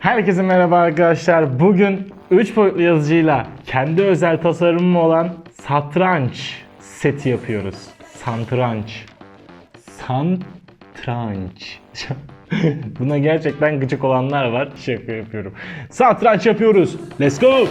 Herkese merhaba arkadaşlar. Bugün 3 boyutlu yazıcıyla kendi özel tasarımım olan satranç seti yapıyoruz. Satranç. Satranç. Buna gerçekten gıcık olanlar var. Şaka yapıyorum. Satranç yapıyoruz. Let's go.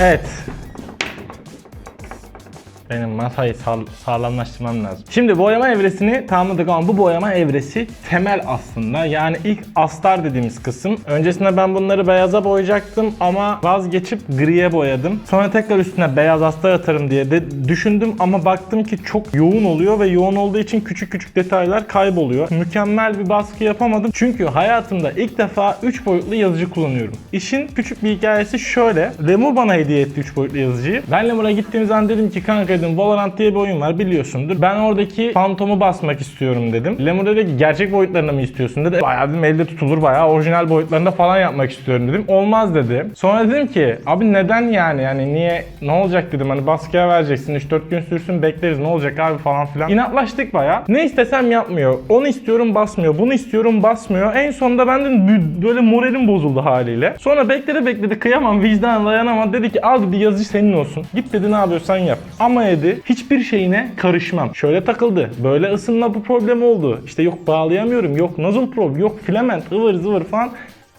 Evet. Benim masayı sağ- sağlamlaştırmam lazım. Şimdi boyama evresini tamamladık ama bu boyama evresi temel aslında. Yani ilk astar dediğimiz kısım. Öncesinde ben bunları beyaza boyayacaktım ama vazgeçip griye boyadım. Sonra tekrar üstüne beyaz astar atarım diye de düşündüm ama baktım ki çok yoğun oluyor ve yoğun olduğu için küçük küçük detaylar kayboluyor. Mükemmel bir baskı yapamadım. Çünkü hayatımda ilk defa 3 boyutlu yazıcı kullanıyorum. İşin küçük bir hikayesi şöyle. Lemur bana hediye etti 3 boyutlu yazıcıyı. Ben Lemur'a gittiğim zaman dedim ki kanka dedim Valorant diye bir oyun var biliyorsundur. Ben oradaki fantomu basmak istiyorum dedim. Lemur dedi ki gerçek boyutlarını mı istiyorsun dedi. Bayağı dedim elde tutulur bayağı orijinal boyutlarında falan yapmak istiyorum dedim. Olmaz dedi. Sonra dedim ki abi neden yani yani niye ne olacak dedim hani baskıya vereceksin 3-4 gün sürsün bekleriz ne olacak abi falan filan. İnatlaştık bayağı. Ne istesem yapmıyor. Onu istiyorum basmıyor. Bunu istiyorum basmıyor. En sonunda ben dedim böyle moralim bozuldu haliyle. Sonra bekledi bekledi kıyamam vicdan dayanamam. Dedi ki al dedi yazıcı senin olsun. Git dedi ne yapıyorsan yap. Ama dedi hiçbir şeyine karışmam. Şöyle takıldı. Böyle ısınma bu problem oldu. İşte yok bağlayamıyorum. Yok nozzle probe. Yok filament ıvır zıvır falan.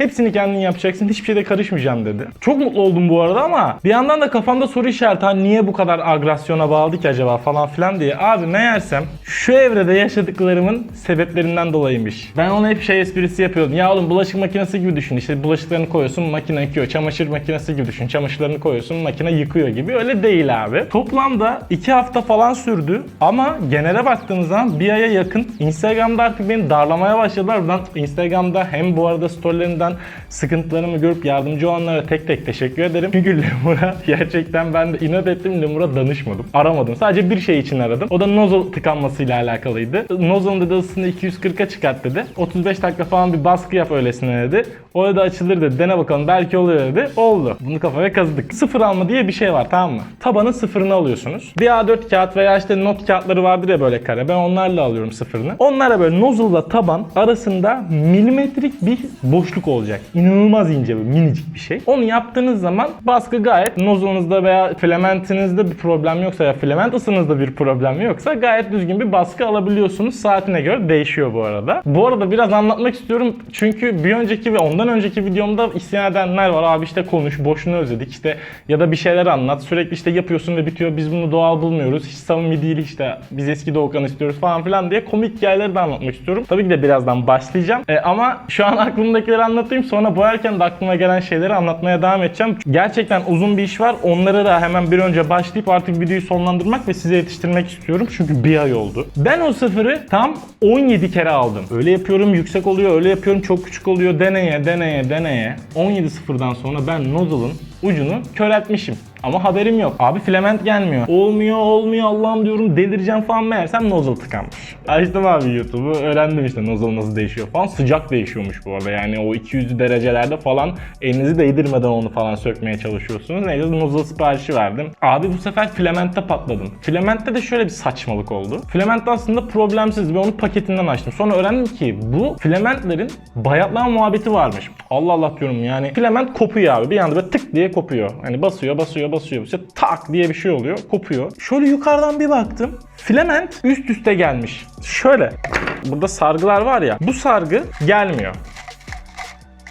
Hepsini kendin yapacaksın. Hiçbir şeyde karışmayacağım dedi. Çok mutlu oldum bu arada ama bir yandan da kafamda soru işareti. Hani niye bu kadar agresyona bağladı ki acaba falan filan diye. Abi meğersem şu evrede yaşadıklarımın sebeplerinden dolayıymış. Ben ona hep şey esprisi yapıyordum. Ya oğlum bulaşık makinesi gibi düşün. İşte bulaşıklarını koyuyorsun makine yıkıyor. Çamaşır makinesi gibi düşün. Çamaşırlarını koyuyorsun makine yıkıyor gibi. Öyle değil abi. Toplamda 2 hafta falan sürdü. Ama genele baktığımız zaman bir aya yakın. Instagram'da artık beni darlamaya başladılar. Buradan Instagram'da hem bu arada storylerinden sıkıntılarımı görüp yardımcı olanlara tek tek teşekkür ederim. Çünkü Lemur'a gerçekten ben de inat ettim Lemur'a danışmadım. Aramadım. Sadece bir şey için aradım. O da nozzle tıkanmasıyla alakalıydı. Nozzle'ın dedi ısısını 240'a çıkart dedi. 35 dakika falan bir baskı yap öylesine dedi. O da açılır dedi. Dene bakalım belki oluyor dedi. Oldu. Bunu kafaya kazıdık. Sıfır alma diye bir şey var tamam mı? Tabanın sıfırını alıyorsunuz. Bir A4 kağıt veya işte not kağıtları vardır ya böyle kare. Ben onlarla alıyorum sıfırını. Onlara böyle nozzle'la taban arasında milimetrik bir boşluk olacak. İnanılmaz ince bir minicik bir şey. Onu yaptığınız zaman baskı gayet nozzle'ınızda veya filamentinizde bir problem yoksa ya filament ısınızda bir problem yoksa gayet düzgün bir baskı alabiliyorsunuz. Saatine göre değişiyor bu arada. Bu arada biraz anlatmak istiyorum çünkü bir önceki ve ondan önceki videomda isyan edenler var. Abi işte konuş, boşuna özledik işte ya da bir şeyler anlat. Sürekli işte yapıyorsun ve bitiyor. Biz bunu doğal bulmuyoruz. Hiç samimi değil işte. Biz eski Doğukan istiyoruz falan filan diye komik hikayeleri de anlatmak istiyorum. Tabii ki de birazdan başlayacağım. E, ama şu an aklımdakileri anlatayım. Sonra boyarken de aklıma gelen şeyleri anlatmaya devam edeceğim. Gerçekten uzun bir iş var. Onları da hemen bir önce başlayıp artık videoyu sonlandırmak ve size yetiştirmek istiyorum. Çünkü bir ay oldu. Ben o sıfırı tam 17 kere aldım. Öyle yapıyorum yüksek oluyor, öyle yapıyorum çok küçük oluyor. Deneye, deneye, deneye. 17 sıfırdan sonra ben nozzle'ın ucunu köreltmişim. Ama haberim yok. Abi filament gelmiyor. Olmuyor, olmuyor Allah'ım diyorum delireceğim falan meğersem nozzle tıkanmış. Açtım abi YouTube'u öğrendim işte nozzle nasıl değişiyor falan. Sıcak değişiyormuş bu arada yani o 200 derecelerde falan elinizi değdirmeden onu falan sökmeye çalışıyorsunuz. Neyse nozzle siparişi verdim. Abi bu sefer filamentte patladım. Filamentte de şöyle bir saçmalık oldu. Filament aslında problemsiz ve onu paketinden açtım. Sonra öğrendim ki bu filamentlerin bayatlama muhabbeti varmış. Allah Allah diyorum yani. Filament kopuyor abi. Bir anda böyle tık diye kopuyor. Hani basıyor, basıyor, basıyor. İşte tak diye bir şey oluyor. Kopuyor. Şöyle yukarıdan bir baktım. Filament üst üste gelmiş. Şöyle. Burada sargılar var ya. Bu sargı gelmiyor.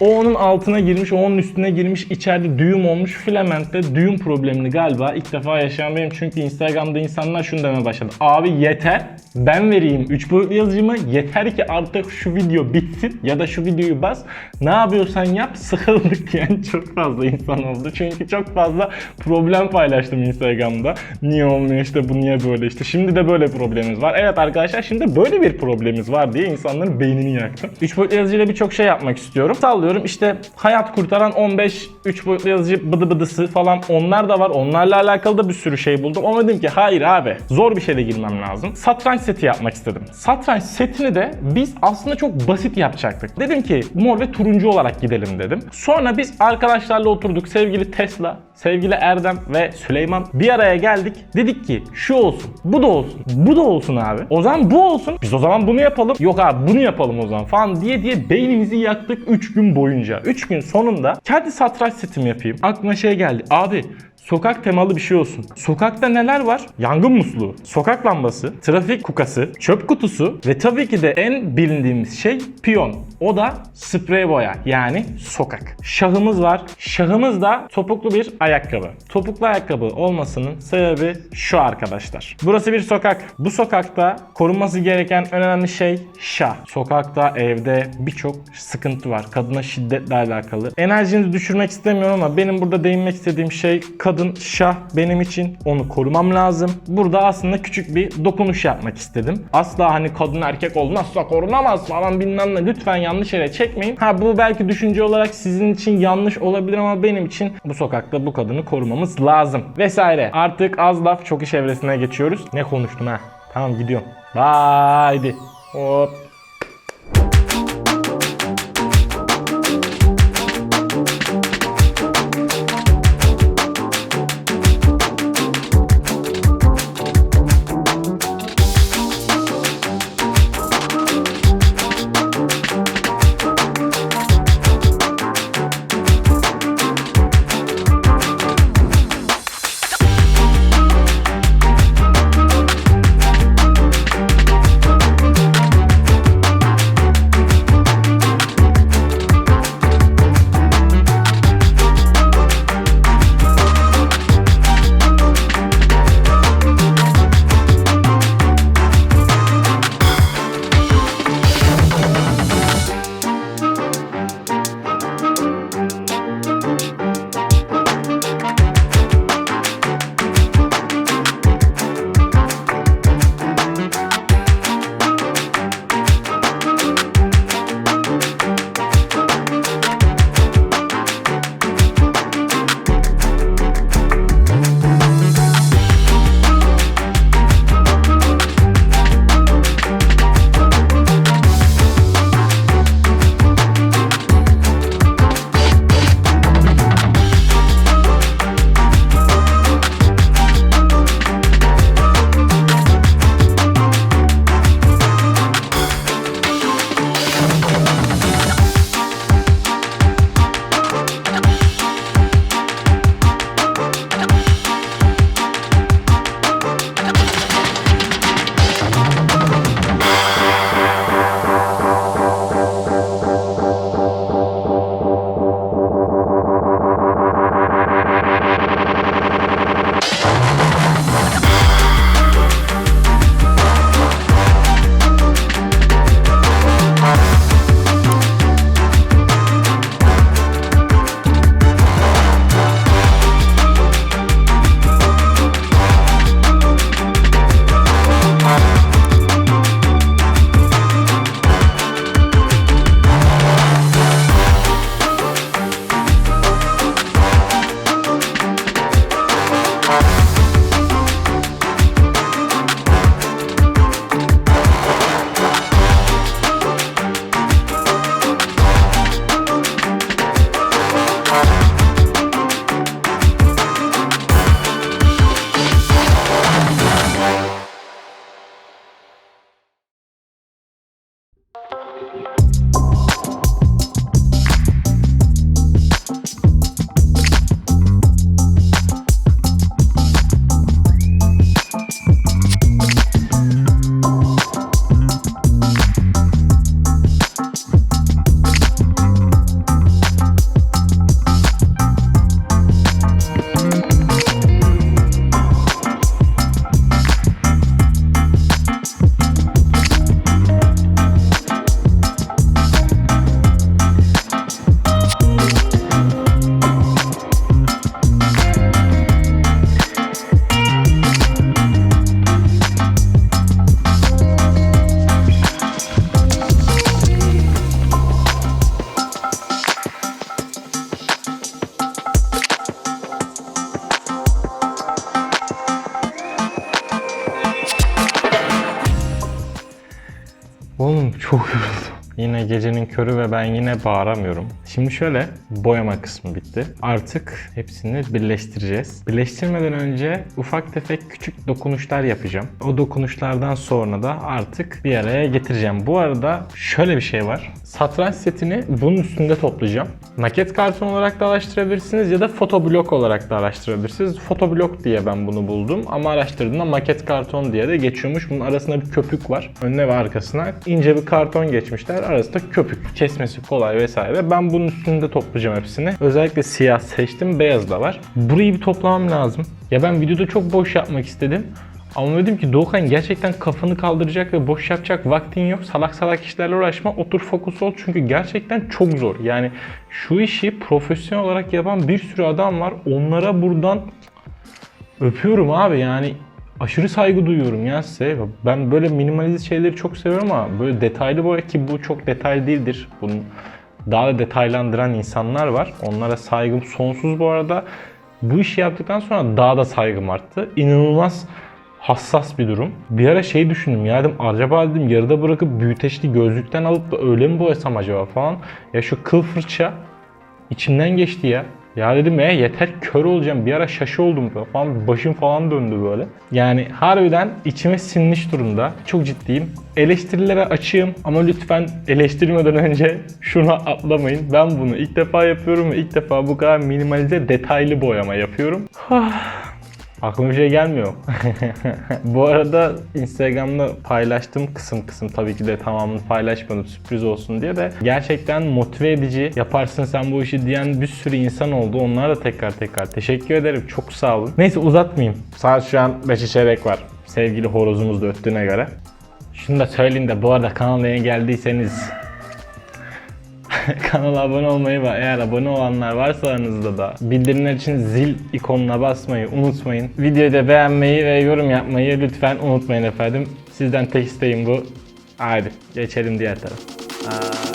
O onun altına girmiş, o onun üstüne girmiş, içeride düğüm olmuş. Filamentte düğüm problemini galiba ilk defa yaşayan benim. Çünkü Instagram'da insanlar şunu demeye başladı. Abi yeter, ben vereyim 3 boyutlu yazıcımı. Yeter ki artık şu video bitsin ya da şu videoyu bas. Ne yapıyorsan yap, sıkıldık yani çok fazla insan oldu. Çünkü çok fazla problem paylaştım Instagram'da. Niye olmuyor işte bu niye böyle işte. Şimdi de böyle problemimiz var. Evet arkadaşlar şimdi böyle bir problemimiz var diye insanların beynini yaktım. 3 boyutlu yazıcıyla birçok şey yapmak istiyorum. Sallıyorum işte hayat kurtaran 15 3 boyutlu yazıcı bıdı bıdısı falan onlar da var. Onlarla alakalı da bir sürü şey buldum. Ama dedim ki hayır abi zor bir şeyle girmem lazım. Satranç seti yapmak istedim. Satranç setini de biz aslında çok basit yapacaktık. Dedim ki mor ve turuncu olarak gidelim dedim. Sonra biz arkadaşlarla oturduk. Sevgili Tesla, sevgili Erdem ve Süleyman bir araya geldik. Dedik ki şu olsun, bu da olsun, bu da olsun abi. O zaman bu olsun. Biz o zaman bunu yapalım. Yok abi bunu yapalım o zaman falan diye diye beynimizi yaktık 3 gün boyunca. 3 gün sonunda kendi satranç setimi yapayım. Aklıma şey geldi. Abi Sokak temalı bir şey olsun. Sokakta neler var? Yangın musluğu, sokak lambası, trafik kukası, çöp kutusu ve tabii ki de en bilindiğimiz şey piyon. O da sprey boya yani sokak. Şahımız var. Şahımız da topuklu bir ayakkabı. Topuklu ayakkabı olmasının sebebi şu arkadaşlar. Burası bir sokak. Bu sokakta korunması gereken en önemli şey şah. Sokakta, evde birçok sıkıntı var. Kadına şiddetle alakalı. Enerjinizi düşürmek istemiyorum ama benim burada değinmek istediğim şey kadın şah benim için onu korumam lazım. Burada aslında küçük bir dokunuş yapmak istedim. Asla hani kadın erkek olmazsa korunamaz falan bilmem ne. Lütfen yanlış yere çekmeyin. Ha bu belki düşünce olarak sizin için yanlış olabilir ama benim için bu sokakta bu kadını korumamız lazım. Vesaire. Artık az laf çok iş evresine geçiyoruz. Ne konuştum ha? Tamam gidiyorum. Haydi. Hop. Çok yoruldum. Yine gecenin körü ve ben yine bağıramıyorum. Şimdi şöyle boyama kısmı bitti. Artık hepsini birleştireceğiz. Birleştirmeden önce ufak tefek küçük dokunuşlar yapacağım. O dokunuşlardan sonra da artık bir araya getireceğim. Bu arada şöyle bir şey var. Satranç setini bunun üstünde toplayacağım. Maket karton olarak da araştırabilirsiniz ya da fotoblok olarak da araştırabilirsiniz. Fotoblok diye ben bunu buldum ama araştırdığımda maket karton diye de geçiyormuş. Bunun arasında bir köpük var. Önüne ve arkasına ince bir karton geçmişler. Arasında köpük. Kesmesi kolay vesaire. Ben bunun üstünde toplayacağım hepsini. Özellikle siyah seçtim. Beyaz da var. Burayı bir toplamam lazım. Ya ben videoda çok boş yapmak istedim. Ama dedim ki Doğukan gerçekten kafanı kaldıracak ve boş yapacak vaktin yok. Salak salak işlerle uğraşma. Otur fokus ol. Çünkü gerçekten çok zor. Yani şu işi profesyonel olarak yapan bir sürü adam var. Onlara buradan öpüyorum abi. Yani aşırı saygı duyuyorum ya size. Ben böyle minimalist şeyleri çok seviyorum ama böyle detaylı boya ki bu çok detaylı değildir. Bunun daha da detaylandıran insanlar var. Onlara saygım sonsuz bu arada. Bu işi yaptıktan sonra daha da saygım arttı. İnanılmaz hassas bir durum. Bir ara şey düşündüm ya dedim acaba dedim yarıda bırakıp büyüteçli gözlükten alıp da öyle mi boyasam acaba falan. Ya şu kıl fırça içimden geçti ya. Ya dedim e yeter kör olacağım. Bir ara şaşı oldum falan. Başım falan döndü böyle. Yani harbiden içime sinmiş durumda. Çok ciddiyim. Eleştirilere açığım ama lütfen eleştirmeden önce şunu atlamayın. Ben bunu ilk defa yapıyorum ve ilk defa bu kadar minimalize detaylı boyama yapıyorum. Aklıma bir şey gelmiyor. Bu arada Instagram'da paylaştığım kısım kısım tabii ki de tamamını paylaşmadım sürpriz olsun diye de gerçekten motive edici yaparsın sen bu işi diyen bir sürü insan oldu. Onlara da tekrar tekrar teşekkür ederim. Çok sağ olun. Neyse uzatmayayım. Saat şu an 5'e çeyrek var. Sevgili horozumuz da öttüğüne göre. Şunu da söyleyeyim de bu arada kanala yeni geldiyseniz Kanala abone olmayı ve eğer abone olanlar varsa aranızda da bildirimler için zil ikonuna basmayı unutmayın. Videoyu da beğenmeyi ve yorum yapmayı lütfen unutmayın efendim. Sizden tek isteğim bu. Haydi geçelim diğer tarafa.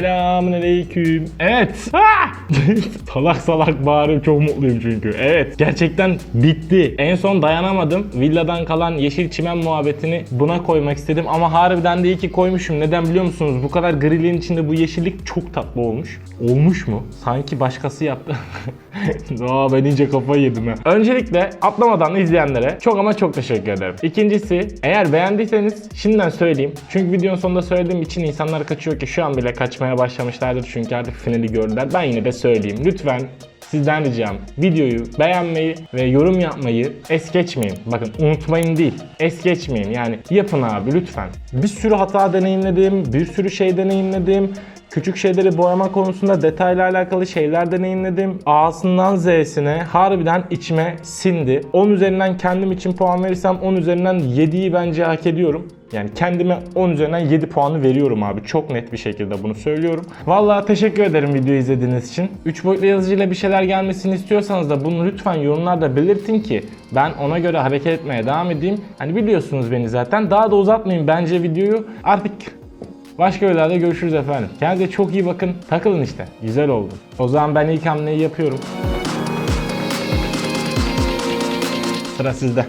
Selamun aleyküm. Evet. Ah! salak salak bağırıyorum çok mutluyum çünkü. Evet gerçekten bitti. En son dayanamadım. Villadan kalan yeşil çimen muhabbetini buna koymak istedim ama harbiden de iyi ki koymuşum. Neden biliyor musunuz? Bu kadar griliğin içinde bu yeşillik çok tatlı olmuş. Olmuş mu? Sanki başkası yaptı. Aa ben iyice kafayı yedim ha. Öncelikle atlamadan izleyenlere çok ama çok teşekkür ederim. İkincisi eğer beğendiyseniz şimdiden söyleyeyim. Çünkü videonun sonunda söylediğim için insanlar kaçıyor ki şu an bile kaçmaya başlamışlardır çünkü artık finali gördüler. Ben yine de söyleyeyim. Lütfen Sizden ricam videoyu beğenmeyi ve yorum yapmayı es geçmeyin. Bakın unutmayın değil, es geçmeyin. Yani yapın abi lütfen. Bir sürü hata deneyimledim, bir sürü şey deneyimledim. Küçük şeyleri boyama konusunda detayla alakalı şeyler deneyimledim. A'sından Z'sine harbiden içime sindi. 10 üzerinden kendim için puan verirsem 10 üzerinden 7'yi bence hak ediyorum. Yani kendime 10 üzerinden 7 puanı veriyorum abi. Çok net bir şekilde bunu söylüyorum. Vallahi teşekkür ederim videoyu izlediğiniz için. 3 boyutlu yazıcıyla bir şeyler gelmesini istiyorsanız da bunu lütfen yorumlarda belirtin ki ben ona göre hareket etmeye devam edeyim. Hani biliyorsunuz beni zaten. Daha da uzatmayayım bence videoyu. Artık Başka videolarda görüşürüz efendim. Kendinize çok iyi bakın. Takılın işte. Güzel oldu. O zaman ben ilk hamleyi yapıyorum. Sıra sizde.